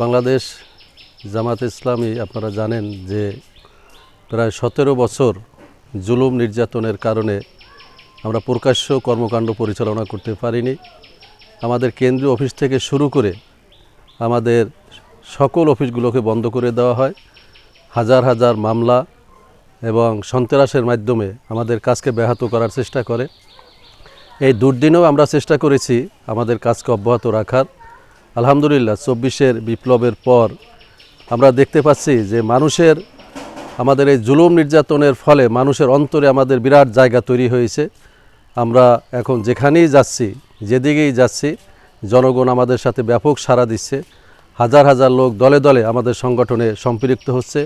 বাংলাদেশ জামাত ইসলামী, আপনারা জানেন যে প্রায় সতেরো বছর জুলুম নির্যাতনের কারণে আমরা প্রকাশ্য কর্মকাণ্ড পরিচালনা করতে পারিনি। আমাদের কেন্দ্রীয় অফিস থেকে শুরু করে আমাদের সকল অফিসগুলোকে বন্ধ করে দেওয়া হয়। হাজার হাজার মামলা এবং সন্ত্রাসের মাধ্যমে আমাদের কাজকে ব্যাহত করার চেষ্টা করে। এই দুর্দিনেও আমরা চেষ্টা করেছি আমাদের কাজকে অব্যাহত রাখার। আলহামদুলিল্লাহ, চব্বিশের বিপ্লবের পর আমরা দেখতে পাচ্ছি যে মানুষের, আমাদের এই জুলুম নির্যাতনের ফলে মানুষের অন্তরে আমাদের বিরাট জায়গা তৈরি হয়েছে। আমরা এখন যেখানেই যাচ্ছি, যেদিকেই যাচ্ছি, জনগণ আমাদের সাথে ব্যাপক সাড়া দিচ্ছে। হাজার হাজার লোক দলে দলে আমাদের সংগঠনে সম্পৃক্ত হচ্ছে।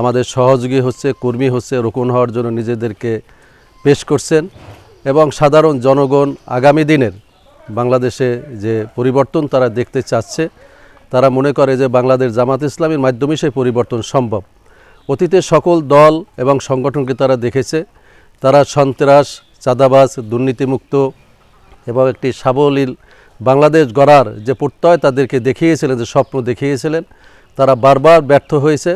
আমাদের সহযোগী হচ্ছে, কর্মী হচ্ছে, রোকন হওয়ার জন্য নিজেদেরকে পেশ করছেন। এবং সাধারণ জনগণ আগামী দিনের বাংলাদেশে যে পরিবর্তন তারা দেখতে চাচ্ছে, তারা মনে করে যে বাংলাদেশ জামাত ইসলামের মাধ্যমে সেই পরিবর্তন সম্ভব। অতীতে সকল দল এবং সংগঠনকে তারা দেখেছে। তারা সন্ত্রাস, চাঁদাবাজ, দুর্নীতিমুক্ত এবং একটি সাবলীল বাংলাদেশ গড়ার যে প্রত্যয় তাদেরকে দেখিয়েছিলেন, যে স্বপ্ন দেখিয়েছিলেন, তারা বারবার ব্যর্থ হয়েছে।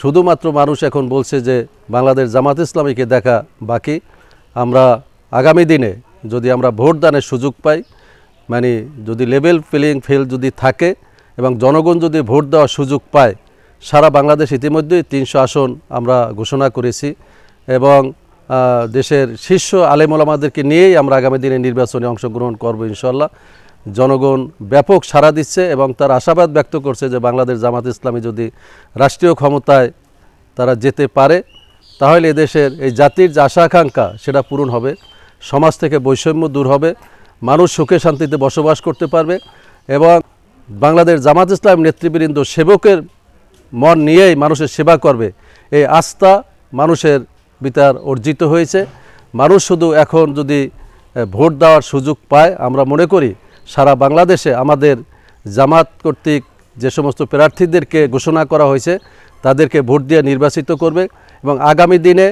শুধুমাত্র মানুষ এখন বলছে যে বাংলাদেশ জামাত ইসলামীকে দেখা বাকি। আমরা আগামী দিনে যদি আমরা ভোটদানের সুযোগ পাই মানে যদি লেভেল প্লেয়িং ফিল্ড যদি থাকে এবং জনগণ যদি ভোট দেওয়ার সুযোগ পায়, সারা বাংলাদেশ ইতিমধ্যেই তিনশো আসন আমরা ঘোষণা করেছি এবং দেশের শীর্ষ আলেমলামাদেরকে নিয়েই আমরা আগামী দিনে নির্বাচনে অংশগ্রহণ করব ইনশাল্লাহ জনগণ ব্যাপক সাড়া দিচ্ছে এবং তার আশাবাদ ব্যক্ত করছে যে বাংলাদেশ জামাত ইসলামী যদি রাষ্ট্রীয় ক্ষমতায় তারা যেতে পারে, তাহলে এদেশের এই জাতির যে আশা আকাঙ্ক্ষা সেটা পূরণ হবে, সমাজ থেকে বৈষম্য দূর হবে মানুষ সুখে শান্তিতে বসবাস করতে পারবে এবং বাংলাদেশ জামাত ইসলাম নেতৃবৃন্দ সেবকের মন নিয়েই মানুষের সেবা করবে। এই আস্থা মানুষের বিতার অর্জিত হয়েছে। মানুষ শুধু এখন যদি ভোট দেওয়ার সুযোগ পায়, আমরা মনে করি সারা বাংলাদেশে আমাদের জামাত কর্তৃক যে সমস্ত প্রার্থীদেরকে ঘোষণা করা হয়েছে, তাদেরকে ভোট দিয়ে নির্বাচিত করবে এবং আগামী দিনে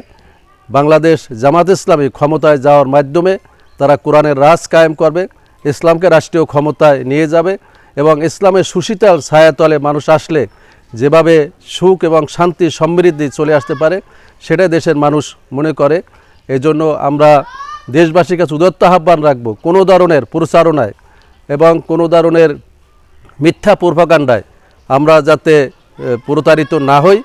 বাংলাদেশ জামাত ইসলামী ক্ষমতায় যাওয়ার মাধ্যমে তারা কোরআনের রাজ কায়েম করবে, ইসলামকে রাষ্ট্রীয় ক্ষমতায় নিয়ে যাবে এবং ইসলামের সুশীতল ছায়াতলে মানুষ আসলে যেভাবে সুখ এবং শান্তি সমৃদ্ধি চলে আসতে পারে, সেটাই দেশের মানুষ মনে করে। এজন্য আমরা দেশবাসীর কাছে উদত্ত আহ্বান রাখব, কোনো ধরনের প্রচারণায় এবং কোনো ধরনের মিথ্যা পূর্বাকাণ্ডায় আমরা যাতে প্রতারিত না হই।